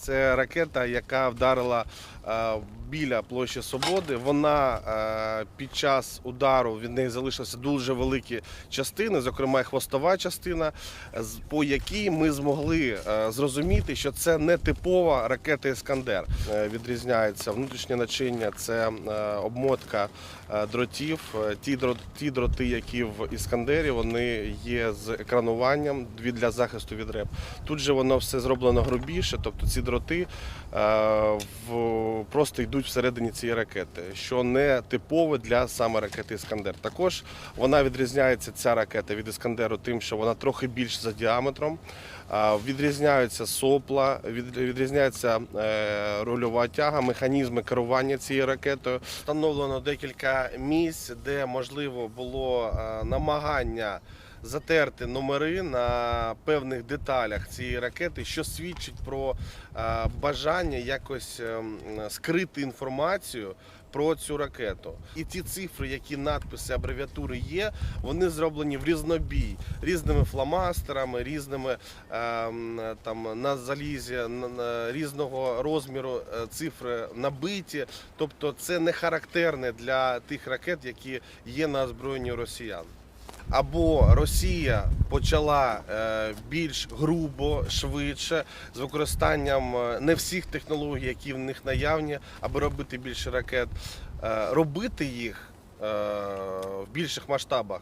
Це ракета, яка вдарила е, біля площі Свободи. Вона е, під час удару від неї залишилися дуже великі частини, зокрема хвостова частина, по якій ми змогли е, зрозуміти, що це не типова ракета Іскандер. Відрізняється внутрішнє начиння, це обмотка дротів. Ті дро- дроти, які в Іскандері, вони є з екрануванням для захисту від реп. Тут же воно все зроблено грубіше, тобто ці дроти е, в, просто йдуть всередині цієї ракети, що не типове для саме ракети Іскандер. Також вона відрізняється ця ракета від Іскандеру тим, що вона трохи більш за діаметром. А, Відрізняються сопла, від- відрізняється е, рульова тяга, механізми керування цією ракетою. Встановлено декілька місць, де можливо було е, намагання затерти номери на певних деталях цієї ракети, що свідчить про е, бажання якось ем, скрити інформацію. Про цю ракету і ті цифри, які надписи, абревіатури є, вони зроблені в різнобій різними фломастерами, різними ем, там на залізі різного розміру е, цифри набиті. Тобто, це не характерне для тих ракет, які є на озброєнні росіян. Або Росія почала е, більш грубо, швидше, з використанням е, не всіх технологій, які в них наявні, аби робити більше ракет, е, робити їх в більших масштабах.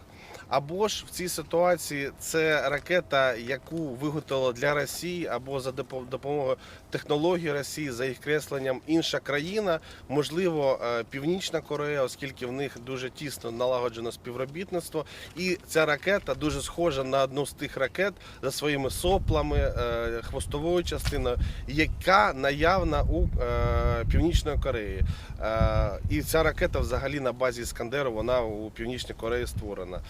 Або ж в цій ситуації це ракета, яку виготовила для Росії, або за допомогою технологій Росії, за їх кресленням інша країна, можливо, е, Північна Корея, оскільки в них дуже тісно налагоджено співробітництво. І ця ракета дуже схожа на одну з тих ракет за своїми соплами, е, хвостовою частиною, яка наявна у е, Північної Кореї. Е, І ця ракета взагалі на базі Іскандеру, вона у Північній Кореї створена.